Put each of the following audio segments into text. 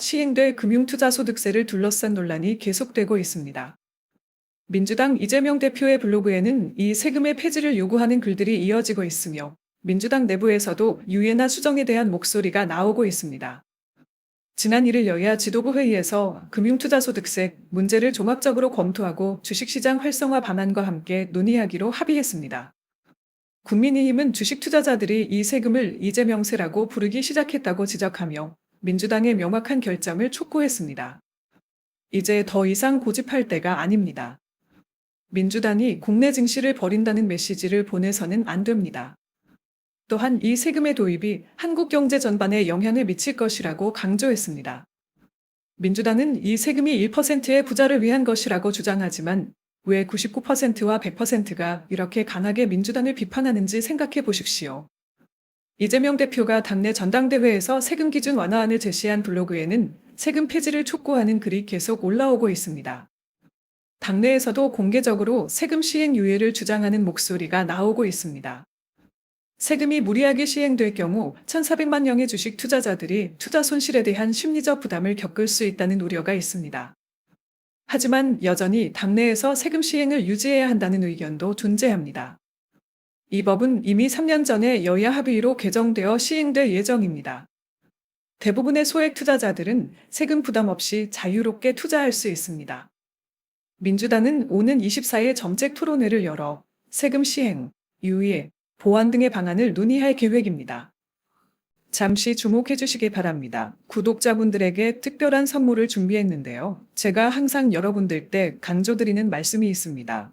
시행될 금융투자소득세를 둘러싼 논란이 계속되고 있습니다. 민주당 이재명 대표의 블로그에는 이 세금의 폐지를 요구하는 글들이 이어지고 있으며 민주당 내부에서도 유예나 수정에 대한 목소리가 나오고 있습니다. 지난 1일 여야 지도부 회의에서 금융투자소득세 문제를 종합적으로 검토하고 주식시장 활성화 방안과 함께 논의하기로 합의했습니다. 국민의힘은 주식 투자자들이 이 세금을 이재명세라고 부르기 시작했다고 지적하며 민주당의 명확한 결정을 촉구했습니다. 이제 더 이상 고집할 때가 아닙니다. 민주당이 국내 증시를 버린다는 메시지를 보내서는 안 됩니다. 또한 이 세금의 도입이 한국 경제 전반에 영향을 미칠 것이라고 강조했습니다. 민주당은 이 세금이 1%의 부자를 위한 것이라고 주장하지만 왜 99%와 100%가 이렇게 강하게 민주당을 비판하는지 생각해 보십시오. 이재명 대표가 당내 전당대회에서 세금 기준 완화안을 제시한 블로그에는 세금 폐지를 촉구하는 글이 계속 올라오고 있습니다. 당내에서도 공개적으로 세금 시행 유예를 주장하는 목소리가 나오고 있습니다. 세금이 무리하게 시행될 경우 1,400만 명의 주식 투자자들이 투자 손실에 대한 심리적 부담을 겪을 수 있다는 우려가 있습니다. 하지만 여전히 당내에서 세금 시행을 유지해야 한다는 의견도 존재합니다. 이 법은 이미 3년 전에 여야 합의로 개정되어 시행될 예정입니다. 대부분의 소액 투자자들은 세금 부담 없이 자유롭게 투자할 수 있습니다. 민주당은 오는 24일 정책 토론회를 열어 세금 시행, 유예, 보완 등의 방안을 논의할 계획입니다. 잠시 주목해 주시기 바랍니다. 구독자분들에게 특별한 선물을 준비했는데요. 제가 항상 여러분들 때 강조드리는 말씀이 있습니다.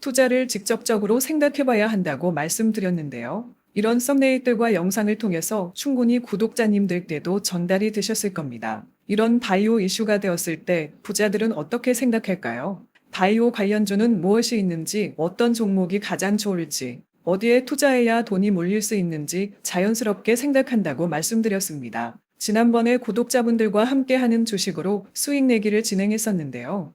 투자를 직접적으로 생각해 봐야 한다고 말씀드렸는데요. 이런 썸네일들과 영상을 통해서 충분히 구독자님들께도 전달이 되셨을 겁니다. 이런 바이오 이슈가 되었을 때 부자들은 어떻게 생각할까요? 바이오 관련주는 무엇이 있는지, 어떤 종목이 가장 좋을지, 어디에 투자해야 돈이 몰릴 수 있는지 자연스럽게 생각한다고 말씀드렸습니다. 지난번에 구독자분들과 함께 하는 주식으로 수익 내기를 진행했었는데요.